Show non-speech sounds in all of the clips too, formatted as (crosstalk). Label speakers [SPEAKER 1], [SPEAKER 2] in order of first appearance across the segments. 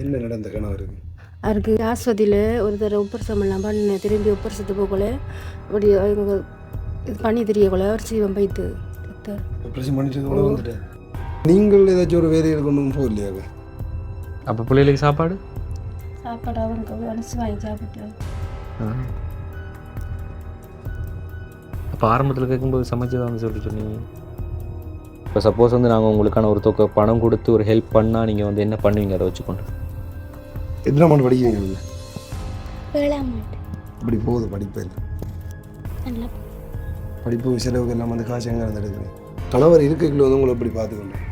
[SPEAKER 1] என்ன நடந்த கணவருக்கு
[SPEAKER 2] அவருக்கு ஆஸ்பத்திரியில் ஒரு தடவை உப்பரசம் எல்லாம் பண்ண திரும்பி உப்பரசத்து போகல அப்படி அவங்க இது பண்ணி தெரியக்குள்ள அவர் சீவம் பைத்து.
[SPEAKER 1] ஆப்ரேஷன் பண்ணிட்டு கூட வந்துட்டேன் நீங்கள் ஏதாச்சும் ஒரு வேலையில் கொண்டு போகலையாங்க
[SPEAKER 3] அப்போ பிள்ளைகளுக்கு சாப்பாடு?
[SPEAKER 2] சாப்பாடு அவங்க மனசு வாங்கி சாப்பிட்டு.
[SPEAKER 3] அப்போ ஆரம்பத்தில் கேட்கும்போது சமைச்சதான்னு சொல்லிட்டு சொன்னீங்க? இப்போ சப்போஸ் வந்து நாங்கள் உங்களுக்கான ஒரு தொகை பணம் கொடுத்து ஒரு ஹெல்ப் பண்ணால் நீங்கள் வந்து என்ன பண்ணுவீங்க? அதை வச்சுக்கொண்டு.
[SPEAKER 1] எத்தனை ஆண்டு படிக்கிறீங்க நீங்கள்
[SPEAKER 4] ஏழாம் ஆண்டு.
[SPEAKER 1] இப்படி போகுது படிப்பு? இல்லை
[SPEAKER 4] நல்லா
[SPEAKER 1] படிப்பு செலவுக்கு எல்லாம் வந்து காசு எங்கே இருந்து எடுக்கிறேன் கணவர் இருக்கைக்குள்ள வந்து உங்களை எப்படி பார்த்துக்கணும்?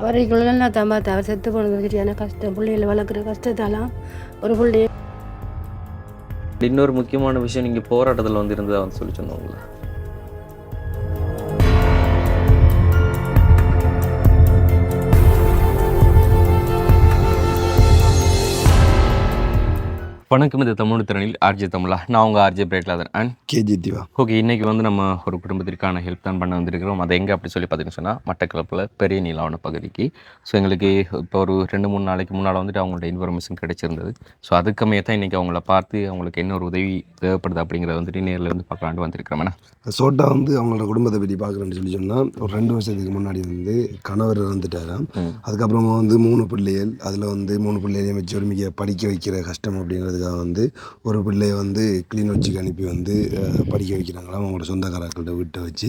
[SPEAKER 2] அவரை நல்லா தான் அவர் செத்து போனது சரியான கஷ்டம். பிள்ளைகளை வளர்க்குற கஷ்டத்தாலாம் ஒரு பிள்ளைய
[SPEAKER 3] இன்னொரு முக்கியமான விஷயம் நீங்கள் போராட்டத்தில் வந்து இருந்ததா வந்து சொல்லி சொன்னவங்கள வணக்கம் இது தமிழ் திறனில் ஆர்ஜே தமிழா. நான் உங்கள் RJ பிரேக்லாதன். And
[SPEAKER 1] KG Diva.
[SPEAKER 3] Okay இன்றைக்கி வந்து நம்ம ஒரு குடும்பத்திற்கான ஹெல்ப் தான் பண்ண வந்திருக்கிறோம். அதை எங்கே அப்படி சொல்லி பார்த்தீங்கன்னு சொன்னால் மட்டக்களப்பில் பெரிய நீலாவண பகுதிக்கு. ஸோ எங்களுக்கு இப்போ ஒரு ரெண்டு மூணு நாளைக்கு முன்னால் வந்துட்டு அவங்களோட இன்ஃபர்மேஷன் கிடைச்சிருந்தது. ஸோ அதுக்கமையே தான் இன்றைக்கி அவங்கள பார்த்து அவங்களுக்கு என்ன ஒரு உதவி தேவைப்படுது அப்படிங்கிறத வந்துட்டு நேரில் இருந்து பார்க்கலான்ட்டு வந்திருக்கிறோம்.
[SPEAKER 1] சோட்டா வந்து அவங்களோட குடும்பத்தை பற்றி பார்க்குறேன்னு சொல்லி சொன்னால் ஒரு ரெண்டு வருஷத்துக்கு முன்னாடி வந்து கணவர் இறந்துட்டாராம். அதுக்கப்புறமா வந்து மூணு பிள்ளைகள் அதில் வந்து மூணு பிள்ளைகளையும் வச்சு ஒரு மிக படிக்க வைக்கிற கஷ்டம் அப்படிங்கிறதுக்காக வந்து ஒரு பிள்ளையை வந்து கிளீன் வச்சுக்கு அனுப்பி வந்து படிக்க வைக்கிறாங்களாம் அவங்களோட சொந்தக்காரர்கள்ட்ட வீட்டை வச்சு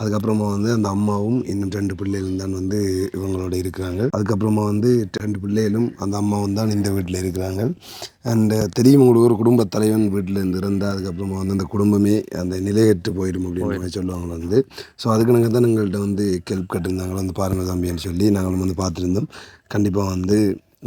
[SPEAKER 1] அதுக்கப்புறமா வந்து அந்த அம்மாவும் இன்னும் ரெண்டு பிள்ளைகளும் தான் வந்து இவங்களோட இருக்கிறாங்க. அதுக்கப்புறமா வந்து ரெண்டு பிள்ளைகளும் அந்த அம்மாவும் தான் இந்த வீட்டில் இருக்கிறாங்க. அண்ட் தெரியும் உங்களுக்கு ஒரு குடும்ப தலைவன் வீட்டில் இருந்து இருந்தால் அதுக்கப்புறமா வந்து அந்த குடும்பமே அந்த நிலையற்று போயிடும் அப்படின்னு மாதிரி சொல்லுவாங்க வந்து. ஸோ அதுக்கு நாங்கள் தான் எங்கள்கிட்ட வந்து கெல்ப் கட்டிருந்தாங்களோ வந்து பாருங்கள் தம்பின்னு சொல்லி நாங்களும் வந்து பார்த்துருந்தோம். கண்டிப்பாக வந்து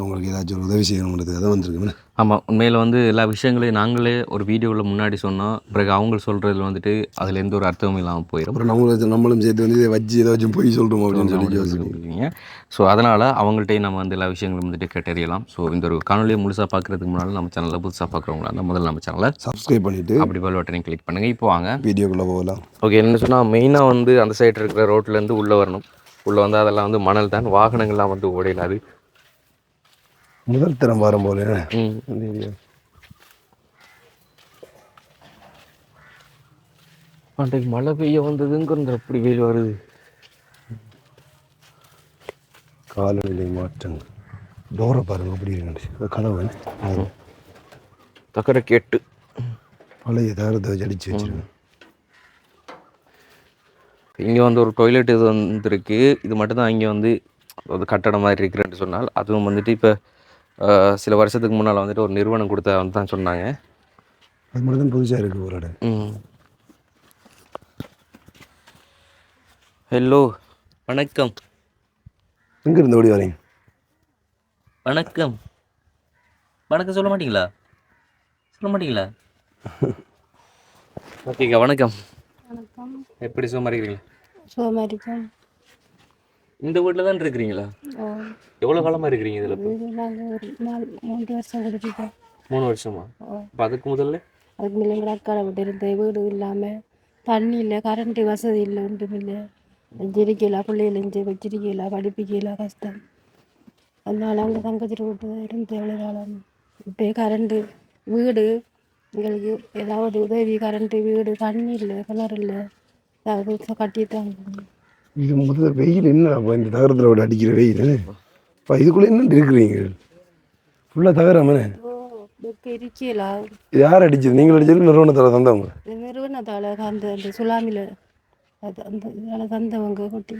[SPEAKER 1] உங்களுக்கு ஏதாச்சும் ஒரு உதவி செய்யணுங்கிறதுக்காக தான் வந்திருக்கோம்.
[SPEAKER 3] ஆமாம் உண்மையில் வந்து எல்லா விஷயங்களையும் நாங்களே ஒரு வீடியோவில் முன்னாடி சொன்னோம். பிறகு அவங்க சொல்கிறதுல வந்துட்டு அதில் எந்த ஒரு அர்த்தமும் இல்லாமல் போயிடும்.
[SPEAKER 1] அப்புறம் நம்மளும் நம்மளும் சேர்த்து வந்து இதை வச்சு ஏதாச்சும் பொய் சொல்கிறோம் அப்படின்னு சொல்லி
[SPEAKER 3] சொல்லியிருக்கீங்க. ஸோ அதனால் அவங்கள்ட்டையும் நம்ம வந்து எல்லா விஷயங்களும் வந்துட்டு கேட்டறியலாம். ஸோ இந்த ஒரு காணொலியை முழுசாக பார்க்குறதுக்கு முன்னால் நம்ம சேனலில் புதுசாக பார்க்குறவங்களா இருந்தால் முதல்ல நம்ம சேனலை
[SPEAKER 1] சப்ஸ்கிரைப் பண்ணிவிட்டு
[SPEAKER 3] அப்படி பெல் பட்டனையும் கிளிக் பண்ணுங்கள் இப்போ வாங்க.
[SPEAKER 1] வீடியோக்குள்ளே போகலாம்.
[SPEAKER 3] ஓகே என்ன சொன்னால் மெயினாக வந்து அந்த சைடு இருக்கிற ரோட்லேருந்து உள்ளே வரணும். உள்ளே வந்து அதெல்லாம் வந்து மணல் தான். வாகனங்கள்லாம் வந்து ஓடையிலாது
[SPEAKER 1] முதல் தரம் வாரம் போல
[SPEAKER 3] அன்றைக்கு மழை பெய்ய வந்ததுங்கிற அப்படி வெயில் வருது.
[SPEAKER 1] காலநிலை மாற்றங்கள். டோரை பாருங்க அப்படி இருக்கு கதவு
[SPEAKER 3] தக்கரை கேட்டு
[SPEAKER 1] பழைய தகரத்தை ஜடிச்சு வச்சிருக்கேன்.
[SPEAKER 3] இங்கே வந்து ஒரு டாய்லெட் இது வந்துருக்கு. இது மட்டும்தான் இங்கே வந்து ஒரு கட்டடம் மாதிரி இருக்கிறேன்னு சொன்னால் அதுவும் வந்துட்டு இப்போ சில வருஷத்துக்கு முன்னால் வந்துட்டு ஒரு நிறுவனம் கொடுத்த வந்து தான் சொன்னாங்க.
[SPEAKER 1] அது மட்டும் தான் புதுசாக இருக்குது ஒரு இடம்.
[SPEAKER 3] ஹலோ வணக்கம்.
[SPEAKER 1] எங்கே இருந்து ஓடி வரீங்க?
[SPEAKER 3] வணக்கம். வணக்கம் சொல்ல மாட்டீங்களா? சொல்ல மாட்டீங்களா? (laughs) ஓகேக்கா வணக்கம்.
[SPEAKER 2] வணக்கம்.
[SPEAKER 3] எப்படி சும்மா இருக்கிறீங்களா
[SPEAKER 2] சோமாரிக்கம்
[SPEAKER 3] இந்த வீட்டில் தான் இருக்கிறீங்களா? எவ்வளோ காலமாக இருக்கிறீங்க இதில்
[SPEAKER 2] மூன்று வருஷம் கொடுத்துட்டோம்
[SPEAKER 3] மூணு வருஷமா? இப்போ அதுக்கு முதல்ல?
[SPEAKER 2] அதுக்கு மேலே எங்கள் அக்காவை விட்டு இருந்தேன் வீடு இல்லாமல் தண்ணி இல்லை கரண்ட்டு வசதி இல்லை ஒன்றும் இல்லை. ஜெரிக்கல பிள்ளைகள் இஞ்சி வச்சிருக்கல படிப்பிக்கல கஷ்டம். அதனால அங்கே தங்கச்சிட்டு விட்டு தான் இருந்தேன் எவ்வளோ காலம்? இப்போ கரண்ட்டு வீடு எங்களுக்கு ஏதாவது உதவி கரண்ட்டு வீடு தண்ணி இல்லை கிணறு இல்லை. ஏதாவது கட்டிட்டாங்க
[SPEAKER 1] இது முதல்ல வெயில் என்ன அப்போ இந்த தகரத்தில் விட அடிக்கிற வெயில் இப்போ இதுக்குள்ளே என்ன இருக்கிறீங்க? ஃபுல்லாக தகராமனே
[SPEAKER 2] இருக்கல
[SPEAKER 1] யார் அடிச்சது? நீங்கள் அடிச்சது நிறுவனத்தில் தந்தவங்க?
[SPEAKER 2] நிறுவனத்தால் அந்த அந்த சுலாமியில் அது அந்த இதால் தந்தவங்க கொட்டி.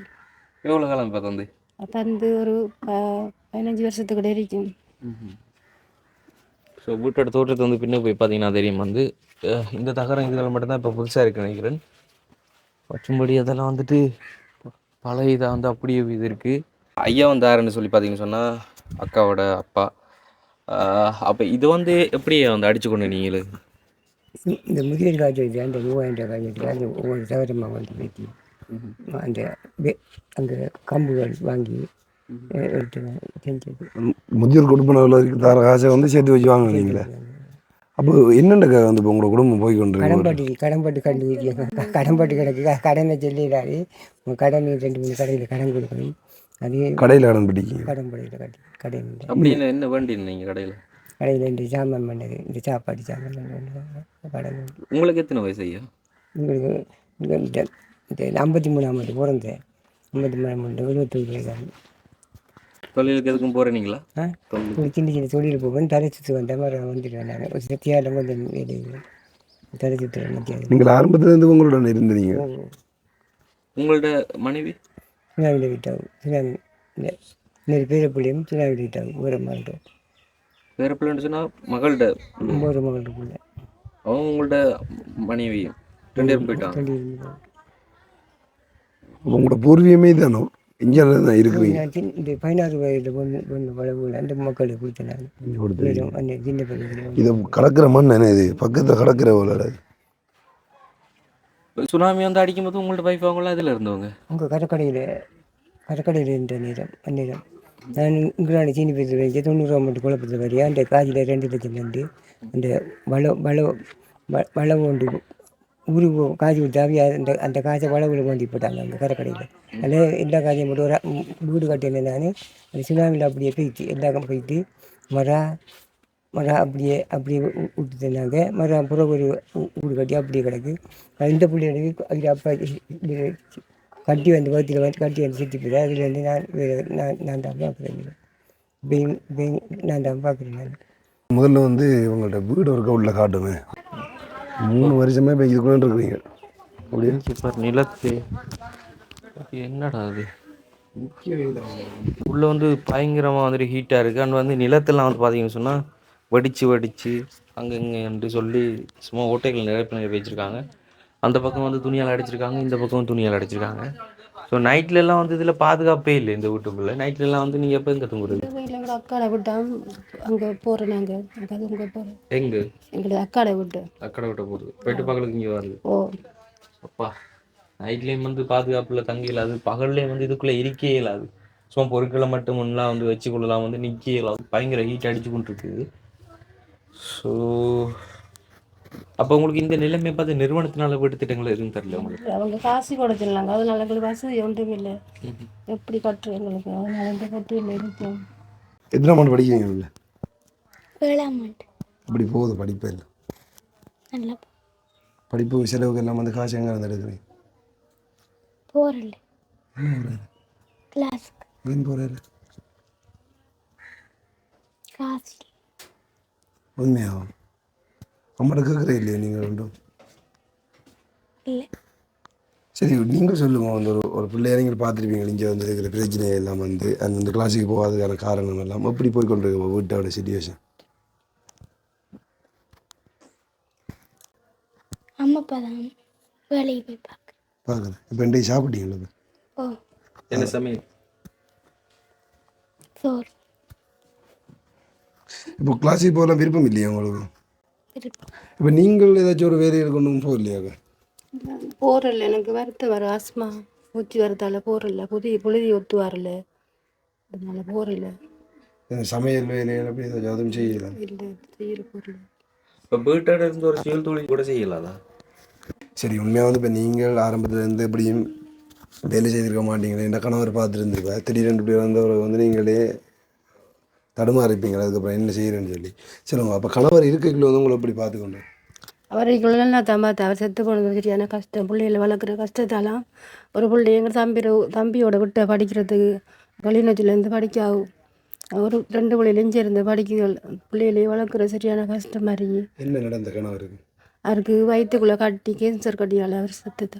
[SPEAKER 3] எவ்வளோ காலம் இப்போ தந்து?
[SPEAKER 2] தந்து ஒரு ப- பதினஞ்சு வருஷத்துக்கு இருக்கும்
[SPEAKER 3] ஸோ வீட்டோட தோற்றத்தை வந்து பின்ன போய் பார்த்தீங்கன்னா தெரியும். வந்து இந்த தகரம் இதில் மட்டும்தான் இப்போ புதுசாக இருக்கு நினைக்கிறேன். மற்றும்படி அதெல்லாம் வந்துட்டு பழைய இதாக வந்து அப்படியே இது இருக்குது ஐயா வந்து யாருன்னு சொல்லி பார்த்தீங்கன்னு சொன்னால் அக்காவோட அப்பா. அப்போ இது வந்து எப்படி வந்து அடிச்சு கொண்டு நீங்களு?
[SPEAKER 5] இந்த முதியல் காய்ச்சல் அந்த மூவாயிரம் காய்ச்சல் அந்த ஒவ்வொரு சவரமாக வந்து வெட்டி அந்த அந்த கம்புகள் வாங்கி
[SPEAKER 1] முதியோர் கொடுப்பனவில் இருக்க தர காசை வந்து சேர்த்து வச்சு வாங்குவீங்களே? அப்போ என்னென்ன வந்து இப்போ உங்களோட குடும்பம் போய் கொண்டு
[SPEAKER 5] கடன்பாட்டு கடன்பாட்டு கண்டு கடன்பாட்டு கிடக்கு கடனை சொல்லிடாரு கடன் ரெண்டு மூணு கடையில் கடன் கொடுக்கணும். அதே
[SPEAKER 1] கடையில் கடன் பிடிக்கும்
[SPEAKER 5] கடன் படையில் கட்டி கடையில்
[SPEAKER 3] அப்படின்னு என்ன வேண்டி நீங்கள் கடையில்?
[SPEAKER 5] கடையில் இந்த சாமான் பண்ணது. இந்த சாப்பாடு சாமான் கடன்
[SPEAKER 3] உங்களுக்கு எத்தனை வயசு ஐயா?
[SPEAKER 5] உங்களுக்கு இந்த ஐம்பத்தி மூணாம் ஆண்டு பிறந்தேன். ஐம்பத்தி மூணாம் ஆண்டு இருபத்தொரு வயதாகும்
[SPEAKER 3] தொழிலுக்கு எதுக்கும் போகிறீங்களா
[SPEAKER 5] சின்ன சின்ன தொழில் போவேன் தலை சுற்று வந்த மாதிரி வந்துடுவேன் நான். கொஞ்சம் வேலை தலை சுற்று நிற்காது
[SPEAKER 1] நீங்கள் ஆரம்பத்துலேருந்து உங்களுடன் இருந்தீங்க.
[SPEAKER 3] உங்களோட மனைவி?
[SPEAKER 5] சுனாமியில் விட்டாகும் சுனாமி இந்த இன்னொரு பேர பிள்ளையும் சுனாமியில் விட்டாகும் ஒரு மாட்டோம்
[SPEAKER 3] வேற பிள்ளைன்னு சொன்னால் மகள்கிட்ட
[SPEAKER 5] ஒரு மகள் பிள்ளை
[SPEAKER 3] அவங்க உங்கள்ட்ட மனைவியும் ரெண்டு பேரும் போயிட்டாங்க.
[SPEAKER 5] பேரும்
[SPEAKER 1] உங்களோட பூர்வீகமே தானோ இங்கே தான் இருக்கிறீங்க
[SPEAKER 5] இந்த பதினாறு வயதில் பொண்ணு பொண்ணு வளவுல அந்த மக்களுக்கு கொடுத்தேன் நான்
[SPEAKER 1] இங்க கொடுத்துருக்கீங்க.
[SPEAKER 5] வெறும் அந்த சின்ன பிள்ளைகள்
[SPEAKER 1] இது கடக்கிற மண் என்ன இது பக்கத்தில் கடக்கிற போல
[SPEAKER 3] சுனாமி வந்து அடிக்கும்போது உங்கள்ட்ட வைஃப் அவங்களாம் இதில் இருந்தவங்க
[SPEAKER 5] உங்கள் கடற்கடையில் கடற்கடையில் இருந்த நேரம் அந்நேரம் நான் இங்கிலாந்து சீனி பேசுகிற வச்சு தொண்ணூறுவா மட்டும் குழப்பத்தில் வரையா அந்த காசில் ரெண்டு லட்சம் ரெண்டு அந்த வள வள வ- வளவு ஊருக்கு ஊரு காசு கொடுத்தாவி அந்த அந்த காசை வளவில் கொண்டு போட்டாங்க அந்த கடற்கடையில் அதில் எல்லா காசையும் போட்டு ஒரு வீடு கட்டினேன் நான். அந்த சுனாமியில் அப்படியே போயிடுச்சு எல்லாரும் போயிட்டு மரம் மரம் அப்படியே அப்படியே விட்டு தந்தாங்க மரம் புற ஒரு வீடு கட்டி அப்படியே கிடக்கு. இந்த பிள்ளைகளுக்கு அது அப்பா கட்டி வந்து பக்கத்தில் வந்து கட்டி வந்து சுற்றி போயிடு அதுலேருந்து நான் நான் நான் தான் பார்க்குறேன் பெயின் பெயின் நான் தான் பார்க்குறேன் நான்.
[SPEAKER 1] முதல்ல வந்து உங்கள்ட்ட வீடு ஒரு உள்ள காட்டுமே மூணு வருஷமே இப்போ இதுக்குள்ளே இருக்கிறீங்க. அப்படியே?
[SPEAKER 3] சூப்பர். நிலத்து. என்னடா அது உள்ள வந்து பயங்கரமாக வந்துட்டு ஹீட்டாக இருக்குது அண்ட் வந்து நிலத்தெல்லாம் வந்து பார்த்தீங்கன்னு சொன்னால் வடித்து வடித்து அங்கங்கன்ட்டு சொல்லி சும்மா ஓட்டைகள் நிறைய நிரப்பி வச்சுருக்காங்க. அந்த பக்கம் வந்து துணியால் அடிச்சிருக்காங்க. இந்த பக்கம் துணியால் அடிச்சிருக்காங்க. ஸோ நைட்லலாம் வந்து இதில் பாதுகாப்பே இல்லை. இந்த வீட்டுக்குள்ளே நைட்லலாம் வந்து நீங்கள் எப்போ எங்கே தூங்குறது?
[SPEAKER 2] வீட்டில் எங்களோட அக்காடை விட்டா அங்கே போகிறோம் நாங்கள் அங்கே அது அங்கே போகிறோம்
[SPEAKER 3] எங்கே?
[SPEAKER 2] எங்களோட அக்காடை விட்டு.
[SPEAKER 3] அக்கடை விட்ட போகுது போயிட்டு பக்கத்துக்கு இங்கே வருது
[SPEAKER 2] ஓ.
[SPEAKER 3] அப்பா நைட்லேயும் வந்து பாதுகாப்பில் தங்க இயலாது பகல்லையும் வந்து இதுக்குள்ளே இருக்கே இயலாது சும்மா பொருட்களை மட்டும் முன்னெலாம் வந்து வச்சுக்கொள்ளலாம் வந்து நிற்க இயலாது பயங்கர ஹீட் அடிச்சு கொண்டு இருக்குது ஸோ அப்போ உங்களுக்கு இந்த நிலைமை பார்த்து நிறுவனத்தினால வீட்டு திட்டங்கள் எதுவும் தெரியல உங்களுக்கு?
[SPEAKER 2] அவங்க காசு கொடுத்துருந்தாங்க அதனால எங்களுக்கு வசதி ஒன்றும் இல்லை. எப்படி கட்டுறோம் எங்களுக்கு? அதனால இந்த கட்டியில் இருக்கோம்
[SPEAKER 1] எத்தனை ஆண்டு படிக்கிறீங்க
[SPEAKER 4] ஏழாம் ஆண்டு
[SPEAKER 1] அப்படி போகுது படிப்பே இல்லை
[SPEAKER 4] நல்லா
[SPEAKER 1] படிப்பு செலவுக்கு எல்லாம் வந்து காசு எங்கே வந்து எடுக்கிறீங்க?
[SPEAKER 4] போகிறல கிளாஸுக்கு.
[SPEAKER 1] ஏன் போகிறாரு
[SPEAKER 4] காசு.
[SPEAKER 1] உண்மையாகும் அம்மாட்ட கேட்குறே இல்லையா நீங்கள் ரெண்டும்?
[SPEAKER 4] இல்லை.
[SPEAKER 1] சரி நீங்கள் சொல்லுங்கள் வந்து ஒரு ஒரு பிள்ளைய நீங்கள் பார்த்துருப்பீங்க. இங்கே வந்து இருக்கிற பிரச்சனை எல்லாம் வந்து அந்த இந்த கிளாஸுக்கு போகாததுக்கான காரணம் எல்லாம் எப்படி போய் கொண்டு இருக்கு? வீட்டோட சுச்சுவேஷன்
[SPEAKER 4] அம்மா அப்பா தான் வேலைக்கு போய் பார்க்க
[SPEAKER 1] பார்க்குறேன் இப்போ இன்றைக்கு சாப்பிட்டீங்களா?
[SPEAKER 4] ஓ.
[SPEAKER 3] என்ன சமயம்
[SPEAKER 4] சோறு.
[SPEAKER 1] இப்போ கிளாஸுக்கு போகலாம் விருப்பம் இல்லையா உங்களுக்கு? இப்போ நீங்கள் ஏதாச்சும் ஒரு வேலையில் கொண்டு போகலையாங்க
[SPEAKER 2] போரில்ல எனக்கு வருத்த வர ஆஸ்மா. மூச்சு வரத்தால போரில்ல புதிய புழுதி ஒத்து வரல. அதனால போரில்ல
[SPEAKER 1] இந்த சமையல் வேலைகள் அப்படி ஏதாச்சும் அதுவும் செய்யலாம்
[SPEAKER 2] இல்லை செய்கிற பொருள்
[SPEAKER 3] இப்போ வீட்டோட இருந்து ஒரு சுயல் தொழில் கூட செய்யலாதா
[SPEAKER 1] சரி உண்மையாக வந்து இப்போ நீங்கள் ஆரம்பத்துல இருந்து எப்படியும் வேலை செய்திருக்க மாட்டீங்களே என்ன கணவர் பார்த்துருந்துருப்பா திடீரென்று இப்படி வந்தவரை வந்து நீங்களே தடுமாறிப்பீங்களா அதுக்கப்புறம் என்ன செய்கிறேன்னு சொல்லி. சொல்லுங்க அப்போ கணவர் இருக்கைக்குள்ள வந்து உங்களை எப்படி பார்த்துக்கொண்டு
[SPEAKER 2] அவரைக்குள்ள நல்லா தான் பார்த்து அவர் செத்து போனது சரியான கஷ்டம். பிள்ளைகளை வளர்க்குற கஷ்டத்தாலாம் ஒரு பிள்ளை எங்கள் தம்பி தம்பியோட விட்ட படிக்கிறதுக்கு கிளிநொச்சிலேருந்து படிக்க ஒரு ரெண்டு பிள்ளையிலேயும் சேர்ந்து படிக்க பிள்ளைகளையும் வளர்க்குற சரியான கஷ்டம் மாதிரி.
[SPEAKER 1] என்ன நடந்த கணவருக்கு?
[SPEAKER 2] அவருக்கு வயிற்றுக்குள்ளே கட்டி கேன்சர் கட்டியால் அவர் செத்துது.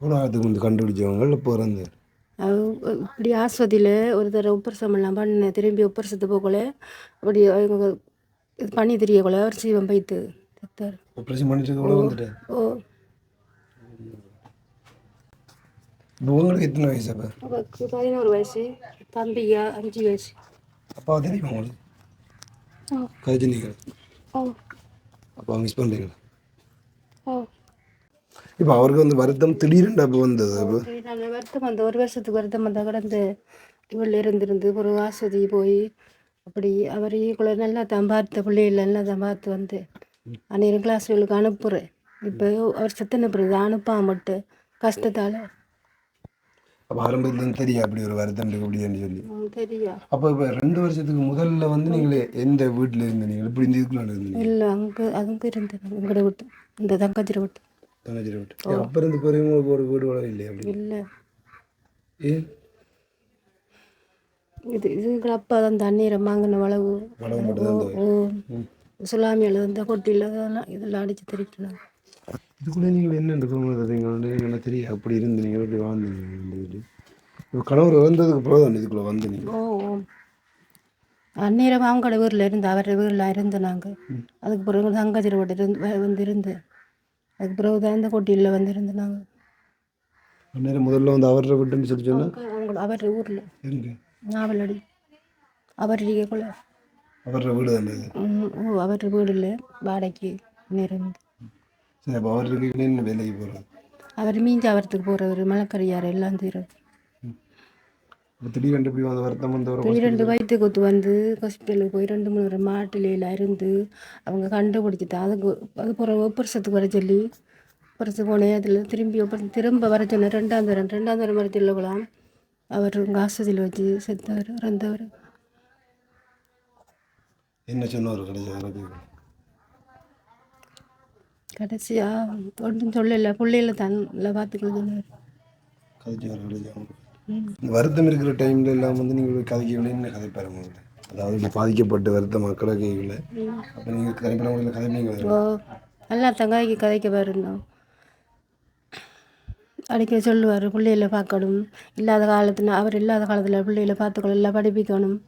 [SPEAKER 1] எவ்வளோ காலத்துக்கு வந்து கண்டுபிடிச்சவங்க இப்போ இறந்து
[SPEAKER 2] அவர் இப்படி ஆஸ்பத்திரியில் ஒரு தடவை உப்பரசம் எல்லாம் பண்ண திரும்பி உப்பரசத்து போகல அப்படி இது பண்ணி தெரியக்குள்ள அவர் சீவன் பைத்து செத்தார்.
[SPEAKER 1] ஆப்ரேஷன் பண்ணிட்டு
[SPEAKER 2] ஓ
[SPEAKER 1] இப்போ உங்களுக்கு எத்தனை வயசு அப்போ?
[SPEAKER 2] பதினோரு வயசு தம்பியா அஞ்சு வயசு.
[SPEAKER 1] அப்பா தெரியுமா உங்களுக்கு? கஜினிகள். அப்பா மிஸ் பண்ணுறீங்களா இப்போ அவருக்கு வந்து வருத்தம் திடீரென்று அப்போ வந்தது அப்போ?
[SPEAKER 2] வருத்தம் அந்த ஒரு வருஷத்துக்கு வருத்தம் வந்தால் கடந்து இவள் இருந்திருந்து ஒரு ஆஸ்பத்திரி போய் அப்படி அவர் கூட நல்லா தான் பார்த்த பிள்ளைகள் நல்லா தான் பார்த்து வந்து அன்னைக்கு கிளாஸ்களுக்கு அனுப்புகிறேன் இப்போ அவர் செத்தன பிறகு அனுப்பாம மட்டும் கஷ்டத்தால்.
[SPEAKER 1] அப்போ ஆரம்பத்துலேருந்து தெரியும் அப்படி ஒரு வருத்தம் இருக்கு அப்படின்னு சொல்லி?
[SPEAKER 2] ம், தெரியும்
[SPEAKER 1] அப்போ இப்போ ரெண்டு வருஷத்துக்கு முதல்ல வந்து நீங்கள் எந்த வீட்டில் இருந்தீங்க இப்படி இந்த இதுக்குள்ள இருந்தீங்க
[SPEAKER 2] இல்லை அங்கே அங்கே இருந்தேன் எங்கட விட்டு இந்த தங்கச்சிர விட்டு.
[SPEAKER 1] தங்கச்சி வீட்டு. அப்போ இருந்து பிறகு உங்களுக்கு ஒரு வீடு வளர இல்லையா அப்படி?
[SPEAKER 2] இல்லை.
[SPEAKER 1] ஏன்
[SPEAKER 2] இது இதுக்கு அப்பா தான் தண்ணீரை வாங்கின வளவு.
[SPEAKER 1] வளவு மட்டும்
[SPEAKER 2] சுலாமியில் இருந்த கொட்டியில் இதெல்லாம் இதெல்லாம் அடித்து தெரிக்கலாம்
[SPEAKER 1] இதுக்குள்ளே நீங்கள் என்ன நீங்கள் என்ன தெரியும் அப்படி இருந்து நீங்கள் எப்படி வாழ்ந்தீங்க இந்த கணவர் இறந்ததுக்கு பிறகு தான் இதுக்குள்ளே வந்து நீங்கள்
[SPEAKER 2] ஓ அந்நேரம் அவங்களோட வீட்டில் இருந்து அவர் வீட்டில் இருந்து நாங்கள் அதுக்கு பிறகு தங்கச்சிர வீட்டு இருந்து வந்து இருந்து அதுக்கு பிறகு தான் இந்த கொட்டியில் வந்து இருந்து நாங்கள்
[SPEAKER 1] அந்நேரம் முதல்ல வந்து அவரை விட்டுன்னு சொல்லி சொன்னால்
[SPEAKER 2] அவங்க அவர் ஊரில் நாவலடி அவர் இருக்கக்குள்ள ஓ அவர் வீடில் வாடகைக்கு இருந்து
[SPEAKER 1] சரி அப்போ அவர் இருக்கீங்களே என்ன வேலைக்கு போகிறார்
[SPEAKER 2] அவர் மீஞ்சாவரத்துக்கு போகிறவர் மலைக்கறியார் எல்லாம் தீரும்
[SPEAKER 1] இப்போ திடீரென்று இப்படி வந்து வருத்தம் வந்து
[SPEAKER 2] வயிற்று குத்து வந்து ஹாஸ்பிட்டலுக்கு போய் ரெண்டு மூணு ஒரு மாட்டிலையில் இருந்து அவங்க கண்டுபிடிச்சிட்டு அதுக்கு அது பிறகு ஒப்பரசத்துக்கு வர சொல்லி ஒப்பரசு போனேன் அதில் திரும்பி ஒப்பர திரும்ப வர சொன்னேன் ரெண்டாம் தரம் ரெண்டாம் தரம் வர சொல்லலாம் அவர் உங்கள் ஆஸ்பத்திரியில் வச்சு செத்தவர் இறந்தவர்
[SPEAKER 1] என்ன சொன்னார் கடைசி
[SPEAKER 2] கடைசியாக ஒன்றும் சொல்லலை. பிள்ளைகள தான் இல்லை பார்த்துக்கிறது
[SPEAKER 1] கதைச்சு வர கடைசி வருத்தம் இருக்கிற டைம்ல எல்லாம் வந்து நீங்கள் போய் கதைக்கவில்லை என்ன கதைப்பாரு உங்களை அதாவது இப்படி பாதிக்கப்பட்டு வருத்த மக்களை கேட்கல அப்போ நீங்கள் கதைப்பின முறையில் கதைப்பீங்க
[SPEAKER 2] ஓ நல்லா தங்காய்க்கு கதைக்க பாருந்தோம் அடிக்க சொல்லுவார் பிள்ளைகளை பார்க்கணும். இல்லாத காலத்தில் அவர் இல்லாத காலத்தில் பிள்ளைகளை பார்த்துக்கணும் எல்லாம் படிப்பிக்கணும்.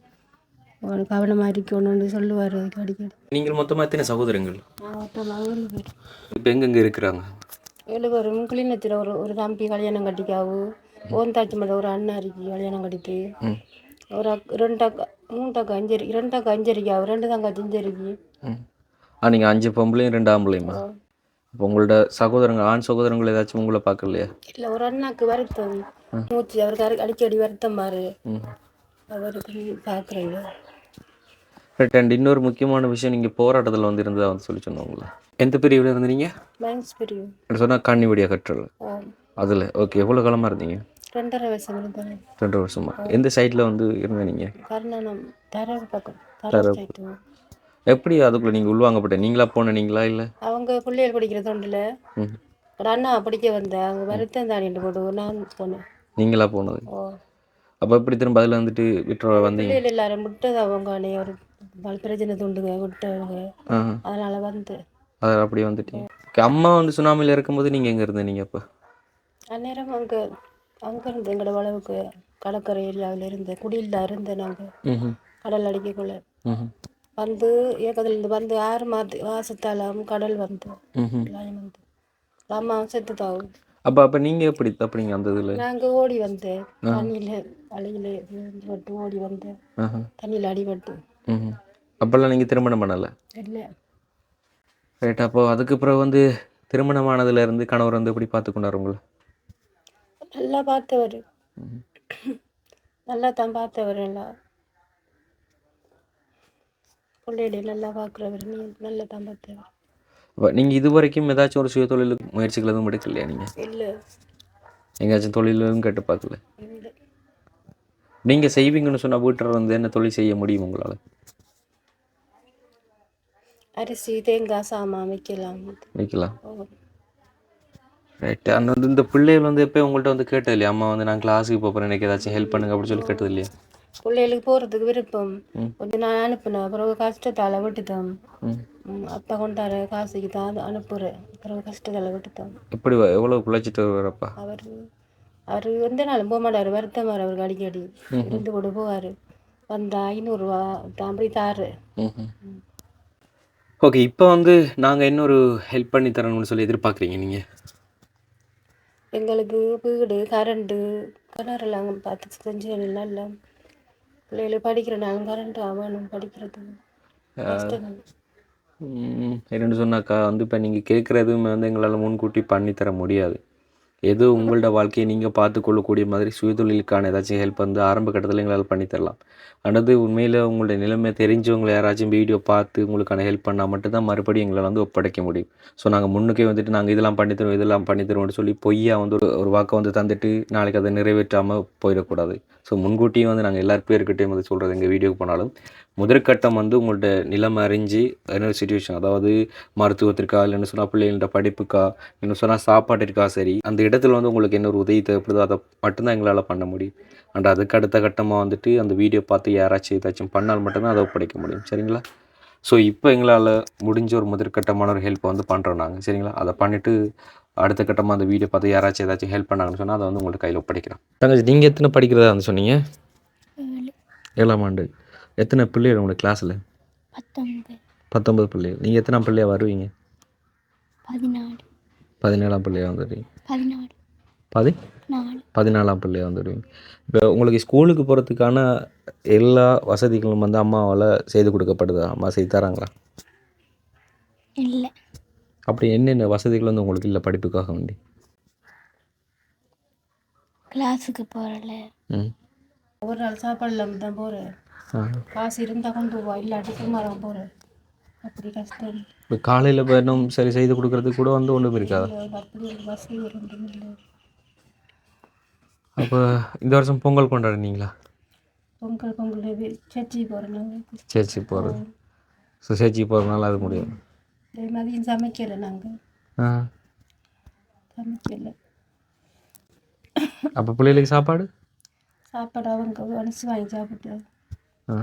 [SPEAKER 2] கவனமாக இருக்கணும்னு சொல்லுவார் அதுக்கு அடிக்கடி.
[SPEAKER 3] நீங்கள் மொத்தமாக எத்தனை சகோதரங்கள்?
[SPEAKER 2] ஏழு பேர்.
[SPEAKER 3] இப்போ எங்கெங்கே இருக்கிறாங்க?
[SPEAKER 2] ஏழு பேரும் கிளிநத்தில் ஒரு ஒரு தம்பி கல்யாணம் கட்டிக்காவு ஓந்தாச்சி மட்டும் ஒரு அண்ணா இருக்கு கல்யாணம் கட்டிட்டு. ஒரு அக் ரெண்டு அக்கா அக்கா அஞ்சரி ரெண்டு அக்கா அஞ்சரிக்காவு ரெண்டு தங்காச்சி அஞ்சரிக்கு
[SPEAKER 3] ஆ நீங்கள் அஞ்சு பொம்பளையும் ரெண்டு ஆம்பளையுமா? அப்போ உங்களோட சகோதரங்க ஆண் சகோதரங்கள் ஏதாச்சும் உங்களை பார்க்கலையா?
[SPEAKER 2] இல்லை ஒரு அண்ணாக்கு வருத்தம். மூச்சு அவருக்கு அடி- அடிக்கடி வருத்தம் பாரு.
[SPEAKER 3] ம்.
[SPEAKER 2] அவருக்கு பார்க்குறீங்க
[SPEAKER 3] ரைட் அண்ட் இன்னொரு முக்கியமான விஷயம் நீங்கள் போராட்டத்தில் வந்து இருந்ததா வந்து சொல்லி சொன்னவங்கள. எந்த பிரிவில் இருந்தீங்க?
[SPEAKER 2] மேக்ஸ் பிரிவு.
[SPEAKER 3] சொன்னால் காணிவடியா கட்டுறல
[SPEAKER 2] ஆ,
[SPEAKER 3] அதில் ஓகே எவ்வளோ காலமாக இருந்தீங்க?
[SPEAKER 2] ரெண்டரை வயசு இருந்தேன்.
[SPEAKER 3] ரெண்டு வருஷமா. எந்த சைட்டில் வந்து இருந்த நீங்கள்
[SPEAKER 2] பக்கம்
[SPEAKER 3] எப்படி அதுக்குள்ளே நீங்கள் உள்வாங்கப்பட்ட நீங்களா போனீங்களா இல்லை?
[SPEAKER 2] அவங்க பிள்ளைகள் படிக்கிற தொண்டில் ஒரு அண்ணா படிக்க வந்தேன். அவங்க வருத்தம் தானிட்டு போட்டு நான் போனேன்.
[SPEAKER 3] நீங்களா போனது? அப்போ எப்படி திரும்ப அதில் வந்துட்டு விட்டுற வந்தீங்க?
[SPEAKER 2] பிள்ளைகள் எல்லாரும் விட்டது அவங்க அன்னைய ஒரு பல பிரச்சனை துண்டுங்க விட்டவங்க. அதனால வந்து.
[SPEAKER 3] அதில் அப்படியே வந்துட்டீங்க. ஓகே அம்மா வந்து சுனாமியில் இருக்கும்போது நீங்கள் எங்கே இருந்தீங்க அப்போ?
[SPEAKER 2] அந்நேரம் அங்கே அங்கே இருந்து எங்களோட வளவுக்கு கடற்கரை ஏரியாவில் இருந்து குடியில் தான் இருந்தேன் நாங்கள் கடல் அடிக்கக்குள்ள. வந்து இயக்கத்துலேருந்து வந்து ஆறு மாத மாசத்தாலாம் கடல் வந்து வந்து. அம்மா செத்து தாவும்
[SPEAKER 3] அப்போ அப்போ நீங்கள் எப்படி அப்படிங்க அந்த இதில்?
[SPEAKER 2] நாங்கள் ஓடி வந்தேன் தண்ணியில் அலையில் விட்டு ஓடி வந்தேன் தண்ணியில் அடிபட்டு.
[SPEAKER 3] அப்போல்லாம் நீங்கள் திருமணம் பண்ணலை?
[SPEAKER 2] இல்லை.
[SPEAKER 3] ரைட் அப்போ அதுக்கு பிறகு வந்து திருமணமானதுல இருந்து கணவர் வந்து எப்படி பார்த்துக்கொண்டார் உங்களை?
[SPEAKER 2] நல்லா பார்த்தவர். நல்லா தான் பார்த்தவர் எல்லாம். பிள்ளைகளை நல்லா பார்க்குறவர். நீ நல்லா தான் பார்த்தவர்.
[SPEAKER 3] நீங்கள் இது வரைக்கும் ஏதாச்சும் ஒரு சுய தொழில் முயற்சிகள் எதுவும் எடுக்கலையா நீங்கள்
[SPEAKER 2] இல்லை.
[SPEAKER 3] எங்கேயாச்சும் தொழில் எதுவும் கேட்டு பார்க்கல? நீங்கள் செய்வீங்கன்னு சொன்னால் வீட்டில் வந்து என்ன தொழில் செய்ய முடியும் உங்களால்?
[SPEAKER 2] அரிசி தேங்காய் சாமான் வைக்கலாம். ஓ,
[SPEAKER 3] ரைட் அந்த வந்து இந்த பிள்ளைகள் வந்து எப்போ உங்கள்கிட்ட வந்து கேட்டது இல்லையா அம்மா வந்து நான் கிளாஸுக்கு போகிறேன் எனக்கு ஏதாச்சும் ஹெல்ப் பண்ணுங்க அப்படின்னு சொல்லி கேட்டது இல்லையா
[SPEAKER 2] பிள்ளைகளுக்கு போகிறதுக்கு விருப்பம். கொஞ்சம் நான் அனுப்புனேன். அப்புறம் கஷ்டத்தால் விட்டுட்டோம். அப்பா கொண்டார காசுக்கு தான் அனுப்புகிறேன் அப்புறம் கஷ்டத்தால் விட்டுட்டோம்.
[SPEAKER 3] எப்படி வ- எவ்வளோ பிழைச்சிட்டு வரப்பா
[SPEAKER 2] அவர் அவர் எந்த நாளும் போக மாட்டார். வருத்தமார் அவருக்கு அடிக்கடி. இருந்து கொண்டு போவார். வந்தா ஐநூறுரூவா தான் அப்படி தாரு
[SPEAKER 3] ஓகே இப்போ வந்து நாங்கள் இன்னொரு ஹெல்ப் பண்ணி தரணும்னு சொல்லி எதிர்பார்க்குறீங்க நீங்கள்
[SPEAKER 2] எங்களுக்கு வீடு கரண்ட்டு கிணறுலாம் பார்த்து செஞ்சு நல்லா பிள்ளைகள் படிக்கிறனாலும் கரண்ட் வேணும் படிக்கிறது.
[SPEAKER 3] என்னென்னு சொன்னாக்கா வந்து இப்போ நீங்கள் கேட்குற எதுவுமே வந்து எங்களால் முன்கூட்டி பண்ணி தர முடியாது. எது உங்களோட வாழ்க்கையை நீங்கள் பார்த்து கொள்ளக்கூடிய மாதிரி சுயதொழிலுக்கான ஏதாச்சும் ஹெல்ப் வந்து ஆரம்ப கட்டத்தில் எங்களால் பண்ணித்தரலாம் அடுத்து உண்மையில் உங்களுடைய நிலைமை தெரிஞ்சவங்களை யாராச்சும் வீடியோ பார்த்து உங்களுக்கான ஹெல்ப் பண்ணால் மட்டும்தான் மறுபடியும் எங்களை வந்து ஒப்படைக்க முடியும். ஸோ நாங்கள் முன்னுக்கே வந்துட்டு நாங்கள் இதெல்லாம் பண்ணித்தருவோம் இதெல்லாம் பண்ணித்தரோம்னு சொல்லி பொய்யா வந்து ஒரு ஒரு வாக்கை வந்து தந்துட்டு நாளைக்கு அதை நிறைவேற்றாமல் போயிடக்கூடாது. ஸோ முன்கூட்டியும் வந்து நாங்கள் எல்லாருக்கும் இருக்கட்டையும் வந்து சொல்கிறது எங்கள் வீடியோக்கு போனாலும். முதற்கட்டம் வந்து உங்கள்ட்ட நிலைமை அறிஞ்சு என்ன சுச்சுவேஷன் அதாவது மருத்துவத்திற்கா இல்லைன்னு சொன்னால் பிள்ளைகளோட படிப்புக்கா இன்னும் சொன்னால் சாப்பாட்டிற்கா சரி அந்த இடத்துல வந்து உங்களுக்கு என்ன ஒரு உதவி தேவைப்படுதோ அதை மட்டும்தான் எங்களால் பண்ண முடியும். அண்ட் அதுக்கு அடுத்த கட்டமாக வந்துட்டு அந்த வீடியோ பார்த்து யாராச்சும் ஏதாச்சும் பண்ணால் மட்டும்தான் அதை ஒப்படைக்க முடியும். சரிங்களா? ஸோ இப்போ எங்களால் முடிஞ்ச ஒரு முதற்கட்டமான ஒரு ஹெல்ப் வந்து பண்ணுறோம் நாங்கள் சரிங்களா? அதை பண்ணிவிட்டு அடுத்த கட்டமாக அந்த வீடியோ பார்த்து யாராச்சும் ஏதாச்சும் ஹெல்ப் பண்ணாங்கன்னு சொன்னால் அதை வந்து உங்கள்ட்ட கையில் ஒப்படைக்கிறோம். தங்கச்சி நீங்கள் எத்தனை படிக்கிறதா வந்து சொன்னீங்க?
[SPEAKER 4] ஏழு.
[SPEAKER 3] ஏழாம் ஆண்டு. எத்தனை பிள்ளைகள் உங்களோட கிளாஸில்
[SPEAKER 4] பத்தொன்பது.
[SPEAKER 3] பத்தொன்பது பிள்ளைகள். நீங்கள் எத்தனை பிள்ளையாக வருவீங்க?
[SPEAKER 4] பதினாலு.
[SPEAKER 3] பதினேழாம் பிள்ளையாக வந்துடுவீங்க.
[SPEAKER 4] பதினாலு.
[SPEAKER 3] பதி பதினாலாம் பிள்ளையாக வந்துடுவீங்க. இப்போ உங்களுக்கு ஸ்கூலுக்கு போகிறதுக்கான எல்லா வசதிகளும் வந்து அம்மாவால் செய்து கொடுக்கப்படுதா? அம்மா செய்து தராங்களா?
[SPEAKER 4] இல்லை.
[SPEAKER 3] அப்படி என்னென்ன வசதிகள் வந்து உங்களுக்கு இல்லை படிப்புக்காக வேண்டி?
[SPEAKER 4] கிளாஸுக்கு போகிறல
[SPEAKER 3] ம்.
[SPEAKER 2] ஒரு நாள் சாப்பாடு இல்லாமல் தான் போகிறேன் காசு இருந்தால் கொண்டு போவா இல்லாட்டி சும்மா தான் போகிறேன் அப்படி கஷ்டம்.
[SPEAKER 3] இப்போ காலையில் வேணும் சரி செய்து கொடுக்கறதுக்கு கூட வந்து ஒன்றும் இருக்காதா? அப்போ இந்த வருஷம் பொங்கல் கொண்டாடுனீங்களா?
[SPEAKER 2] பொங்கல் பொங்கல் சர்ச்சைக்கு போகிறோம்
[SPEAKER 3] சேர்ச்சி போகிறது ஸோ சேர்ச்சி போகிறதுனால அது முடியும்.
[SPEAKER 2] மதியம் சமைக்கலை நாங்கள்
[SPEAKER 3] ஆ.
[SPEAKER 2] சமைக்கலை.
[SPEAKER 3] அப்போ பிள்ளைகளுக்கு சாப்பாடு?
[SPEAKER 2] சாப்பாடு அவங்க அனுசு வாங்கி சாப்பிட்டு.
[SPEAKER 3] ஆ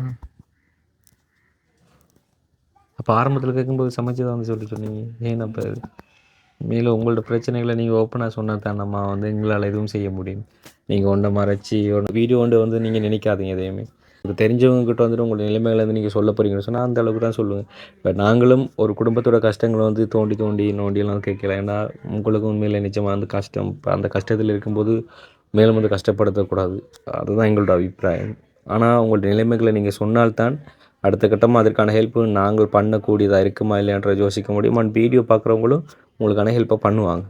[SPEAKER 3] அப்போ ஆரம்பத்தில் கேட்கும்போது சமைச்சு தான் வந்து சொல்லி சொன்னீங்க ஏன் அப்போ மேலும் உங்களோட பிரச்சனைகளை நீங்கள் ஓப்பனாக சொன்னால் தான் நம்ம வந்து எங்களால் எதுவும் செய்ய முடியும். நீங்கள் ஒன்றை மறைச்சி ஒன்று வீடியோ ஒன்று வந்து நீங்கள் நினைக்காதீங்க எதையுமே. இப்போ தெரிஞ்சவங்க கிட்ட வந்துட்டு உங்களோட நிலைமைகளை வந்து நீங்கள் சொல்ல போகிறீங்கன்னு சொன்னால் அந்த அளவுக்கு தான் சொல்லுவேன். இப்போ நாங்களும் ஒரு குடும்பத்தோட கஷ்டங்களை வந்து தோண்டி தோண்டி நோண்டியெல்லாம் கேட்கல. ஏன்னா உங்களுக்கு உண்மையில் நிச்சயமாக அந்த கஷ்டம் அந்த கஷ்டத்தில் இருக்கும்போது மேலும் வந்து கஷ்டப்படுத்தக்கூடாது அதுதான் எங்களோட அபிப்பிராயம். ஆனால் உங்களுடைய நிலைமைகளை நீங்கள் சொன்னால்தான் அடுத்த கட்டமாக அதற்கான ஹெல்ப்பு நாங்கள் பண்ணக்கூடியதாக இருக்குமா இல்லையான்ற யோசிக்க முடியும். அண்ட் வீடியோ பார்க்குறவங்களும் உங்களுக்கான ஹெல்ப்பை பண்ணுவாங்க.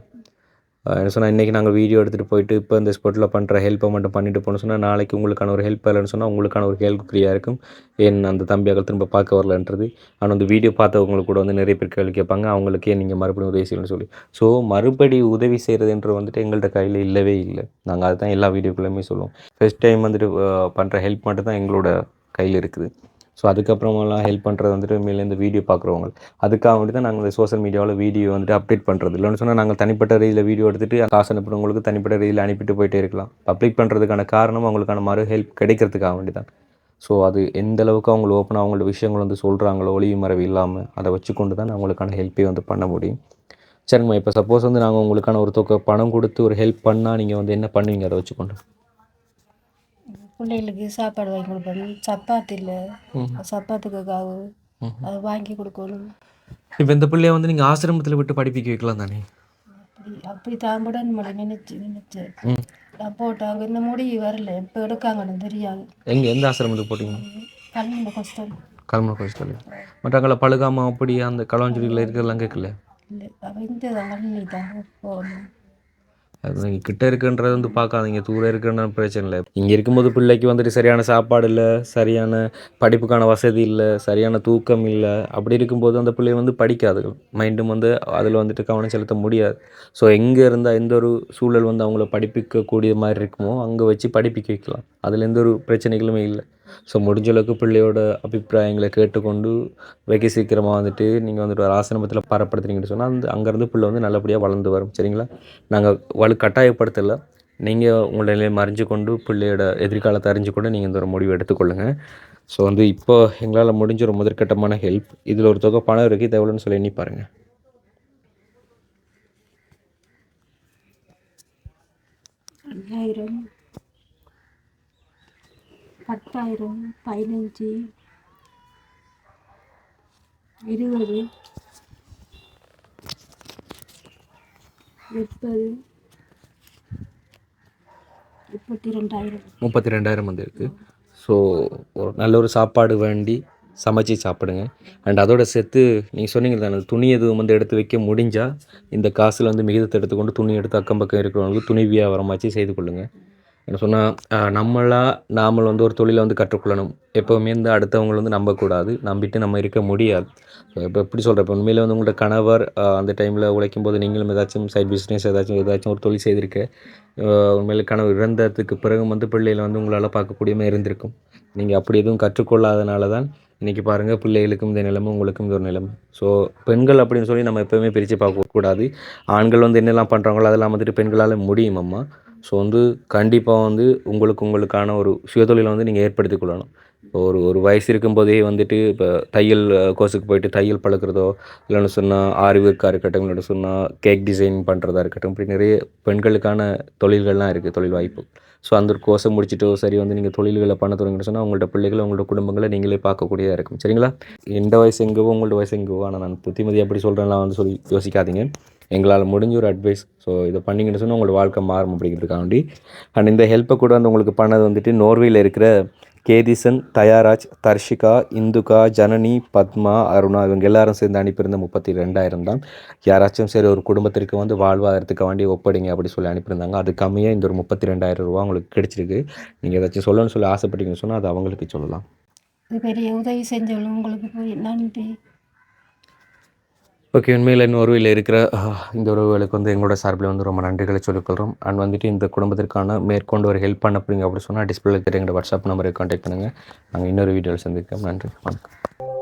[SPEAKER 3] என்ன சொன்னால் இன்றைக்கி நாங்கள் வீடியோ எடுத்துகிட்டு போயிட்டு இப்போ இந்த ஸ்பாட்டில் பண்ணுற ஹெல்ப்பை மட்டும் பண்ணிட்டு போகணும்னு சொன்னால் நாளைக்கு உங்களுக்கான ஒரு ஹெல்ப் இல்லைன்னு சொன்னால் உங்களுக்கான ஒரு ஹெல்ப் ஃப்ரீயாக இருக்கும். ஏன் அந்த தம்பியாக திரும்ப பார்க்க வரலன்றது. ஆனால் அந்த வீடியோ பார்த்தவங்களுக்கு கூட வந்து நிறைய பேர் கேள்வி கேட்பாங்க. அவங்களுக்கே நீங்கள் மறுபடியும் உதவி செய்யணும்னு சொல்லி. ஸோ மறுபடி உதவி செய்கிறதுன்றது வந்துட்டு எங்கள்கிட்ட கையில் இல்லவே இல்லை. நாங்கள் அதுதான் எல்லா வீடியோக்குள்ளேயுமே சொல்லுவோம். ஃபர்ஸ்ட் டைம் வந்துட்டு பண்ணுற ஹெல்ப் மட்டும் தான் எங்களோட கையில் இருக்குது. ஸோ அதுக்கப்புறமெல்லாம் ஹெல்ப் பண்ணுறது வந்துட்டு மேலேருந்து வீடியோ பார்க்குறவங்க. அதுக்காக வேண்டி தான் நாங்கள் இந்த சோஷியல் மீடியாவில் வீடியோ வந்துட்டு அப்டேட் பண்ணுறது இல்லைன்னு சொன்னால் நாங்கள் தனிப்பட்ட ரீதியில் வீடியோ எடுத்துகிட்டு காசு அனுப்புறவங்களுக்கு தனிப்பட்ட ரீதியில் அனுப்பிட்டு போயிட்டே இருக்கலாம். பப்ளிக் பண்ணுறதுக்கான காரணம் அவங்களுக்கான மறு ஹெல்ப் கிடைக்கிறதுக்காக வேண்டி தான் ஸோ அது எந்த அளவுக்கு அவங்க ஓப்பனாக அவங்களோட விஷயங்கள் வந்து சொல்கிறாங்களோ ஒளிவு மறைவு இல்லாமல் அதை வச்சுக்கொண்டு தான் அவங்களுக்கான ஹெல்ப்பே வந்து பண்ண முடியும். சரிங்கம்மா இப்போ சப்போஸ் வந்து நாங்கள் உங்களுக்கான ஒரு தொகை பணம் கொடுத்து ஒரு ஹெல்ப் பண்ணால் நீங்கள் வந்து என்ன பண்ணுவீங்க? அதை வச்சுக்கொண்டு.
[SPEAKER 2] பிள்ளைகளுக்கு சாப்பாடு வாங்கி கொடுப்பேன் சப்பாத்தி இல்லை. சப்பாத்துக்கு காவு. அதை வாங்கி கொடுக்கணும்.
[SPEAKER 3] இப்போ இந்த பிள்ளைய வந்து நீங்கள் ஆசிரமத்தில் விட்டு படிப்பிக்க வைக்கலாம் தானே?
[SPEAKER 2] அப்படி அப்படி தான் கூட நம்மளை நினைச்சு. நினைச்சேன் நான் போட்டாங்க இந்த முடி வரல. இப்போ எடுக்காங்கன்னு தெரியாது.
[SPEAKER 3] எங்கே எந்த ஆசிரமத்துக்கு போட்டிங்க?
[SPEAKER 2] கல்வியில் கஷ்டம்
[SPEAKER 3] கல்முனை கோயில் மற்றவங்களை பழுகாமல் அப்படி அந்த களவஞ்சொலியில் இருக்கிறதெல்லாம் கேட்கல?
[SPEAKER 2] இல்லை. அவன் இந்த தான். போகணும்
[SPEAKER 3] அது நீங்கள் கிட்ட இருக்குன்றது வந்து பார்க்காதீங்க. தூரம் இருக்குன்ற பிரச்சனை இல்லை. இங்கே இருக்கும்போது பிள்ளைக்கு வந்துட்டு சரியான சாப்பாடு இல்லை சரியான படிப்புக்கான வசதி இல்லை சரியான தூக்கம் இல்லை. அப்படி இருக்கும்போது அந்த பிள்ளை வந்து படிக்காது. மைண்டும் வந்து அதில் வந்துட்டு கவனம் செலுத்த முடியாது. ஸோ எங்கே இருந்தால் எந்த ஒரு சூழல் வந்து அவங்கள படிப்பிக்கக்கூடிய மாதிரி இருக்குமோ அங்கே வச்சு படிப்பிக்க வைக்கலாம். அதில் எந்த ஒரு பிரச்சனைகளுமே இல்லை. ஸோ முடிஞ்ச அளவுக்கு பிள்ளையோட அபிப்பிராயங்களை கேட்டுக்கொண்டு வெகு சீக்கிரமாக வந்துட்டு நீங்கள் வந்துட்டு ஒரு ஆசிரமத்தில் பரப்படுத்துறீங்கன்னு சொன்னால் அந்த அங்கேருந்து பிள்ளை வந்து நல்லபடியாக வளர்ந்து வரும். சரிங்களா? நாங்கள் வலு கட்டாயப்படுத்தலை. நீங்கள் உங்களோட நிலையை மறைஞ்சு கொண்டு பிள்ளையோட எதிர்காலத்தை அறிஞ்சு கொண்டு நீங்கள் இந்த ஒரு முடிவு எடுத்துக்கொள்ளுங்கள் ஸோ வந்து இப்போ எங்களால் முடிஞ்ச ஒரு முதற்கட்டமான ஹெல்ப் இதில் ஒரு தொகை பணம் இருக்குது இது எவ்வளோன்னு சொல்லி எண்ணி பாருங்கள்
[SPEAKER 2] ஐயாயிரம் பத்தாயிரம் பதினஞ்சு இருபது முப்பது முப்பத்தி ரெண்டாயிரம்
[SPEAKER 3] முப்பத்தி ரெண்டாயிரம் வந்து இருக்குது ஸோ ஒரு நல்ல ஒரு சாப்பாடு வேண்டி சமைச்சு சாப்பிடுங்க. அண்ட் அதோட சேர்த்து நீங்கள் சொன்னீங்க தானே துணி எதுவும் வந்து எடுத்து வைக்க முடிஞ்சால் இந்த காசில் வந்து மிகுதத்தை எடுத்துக்கொண்டு துணி எடுத்து அக்கம் பக்கம் இருக்கிறவங்களுக்கு துணி வியாபாரமாச்சு செய்து கொள்ளுங்கள் என்ன சொன்னால் நம்மளாக நாமல் வந்து ஒரு தொழிலை வந்து கற்றுக்கொள்ளணும். எப்போவுமே இந்த அடுத்தவங்களை வந்து நம்பக்கூடாது. நம்பிட்டு நம்ம இருக்க முடியாது. இப்போ எப்படி சொல்கிறேன் இப்போ வந்து உங்களோட கணவர் அந்த டைமில் உழைக்கும் போது நீங்களும் ஏதாச்சும் சைட் பிஸ்னஸ் ஏதாச்சும் ஏதாச்சும் ஒரு தொழில் செய்திருக்க உண்மையில் கணவர் கனவு இறந்ததுக்கு பிறகு வந்து பிள்ளைகளை வந்து உங்களால் பார்க்கக்கூடியமே இருந்திருக்கும். நீங்கள் அப்படி எதுவும் கற்றுக்கொள்ளாதனால தான் இன்றைக்கி பாருங்கள் பிள்ளைகளுக்கும் இந்த நிலைமை உங்களுக்கும் இந்த ஒரு நிலைமை. ஸோ பெண்கள் அப்படின்னு சொல்லி நம்ம எப்போவுமே பிரித்து பார்க்கக்கூடாது. ஆண்கள் வந்து என்னெல்லாம் பண்ணுறாங்களோ அதெல்லாம் வந்துட்டு பெண்களால் முடியும் அம்மா ஸோ வந்து கண்டிப்பாக வந்து உங்களுக்கு உங்களுக்கான ஒரு சுயதொழிலை வந்து நீங்கள் ஏற்படுத்திக் கொள்ளணும். இப்போ ஒரு ஒரு வயசு இருக்கும்போதே வந்துட்டு இப்போ தையல் கோர்ஸுக்கு போயிட்டு தையல் பழக்கிறதோ இல்லைன்னு சொன்னால் ஆரி ஒர்க்காக இருக்கட்டும் இல்லைன்னு சொன்னால் கேக் டிசைன் பண்ணுறதா இருக்கட்டும் இப்படி நிறைய பெண்களுக்கான தொழில்கள்லாம் இருக்குது தொழில் வாய்ப்பு. ஸோ அந்த ஒரு கோர்ஸை முடிச்சுட்டோ சரி வந்து நீங்கள் தொழில்களை பண்ண தொடங்கிட்டு சொன்னால் உங்களோட பிள்ளைகளை உங்களோட குடும்பங்களை நீங்களே பார்க்கக்கூடியதாக இருக்கும். சரிங்களா? எந்த வயசு எங்கேவோ உங்களோட வயசு எங்கேவோ ஆனால் நான் புத்திமதி எப்படி சொல்கிறேன்லாம் வந்து சொல்லி யோசிக்காதீங்க. எங்களால் முடிஞ்ச ஒரு அட்வைஸ் ஸோ இதை பண்ணிங்கன்னு சொன்னால் உங்களோட வாழ்க்கை மாறும் அப்படிங்கிறதுக்காண்டி. அண்ட் இந்த ஹெல்ப்பை கூட வந்து உங்களுக்கு பண்ணது வந்துட்டு நோர்வேயில் இருக்கிற கேதிசன் தயாராஜ் தர்ஷிகா இந்துகா ஜனனி பத்மா அருணா இவங்க எல்லாரும் சேர்ந்து அனுப்பியிருந்த முப்பத்தி ரெண்டாயிரம் தான். யாராச்சும் சரி ஒரு குடும்பத்திற்கு வந்து வாழ்வாதாரத்துக்கு வேண்டி ஒப்படைங்க அப்படி சொல்லி அனுப்பியிருந்தாங்க. அது கம்மியாக இந்த ஒரு முப்பத்தி ரெண்டாயிரம் ரூபா உங்களுக்கு கிடைச்சிருக்கு. நீங்கள் ஏதாச்சும் சொல்லணும்னு சொல்லி ஆசைப்பட்டீங்கன்னு சொன்னால் அது அவங்களுக்கு சொல்லலாம்.
[SPEAKER 2] இது பெரிய உதவி செஞ்சவளும் உங்களுக்கு போய் நன்றி
[SPEAKER 3] ஓகே உண்மையில் இன்னும் உறவில் இருக்கிற இந்த உறவுகளுக்கு வந்து எங்களோட சார்பில் வந்து ரொம்ப நன்றிகளை சொல்லிக்கொள்கிறோம் அண்ட் வந்துட்டு இந்த குடும்பத்திற்கான மேற்கொண்டு ஒரு ஹெல்ப் பண்ண அப்படிங்க அப்படி சொன்னால் டிஸ்பிளே தெரியுங்க வாட்ஸ்அப் நம்பரை கான்டாக்ட் பண்ணுங்கள் நாங்கள் இன்னொரு வீடியோவில் சந்திக்கிறோம். நன்றி. வணக்கம்.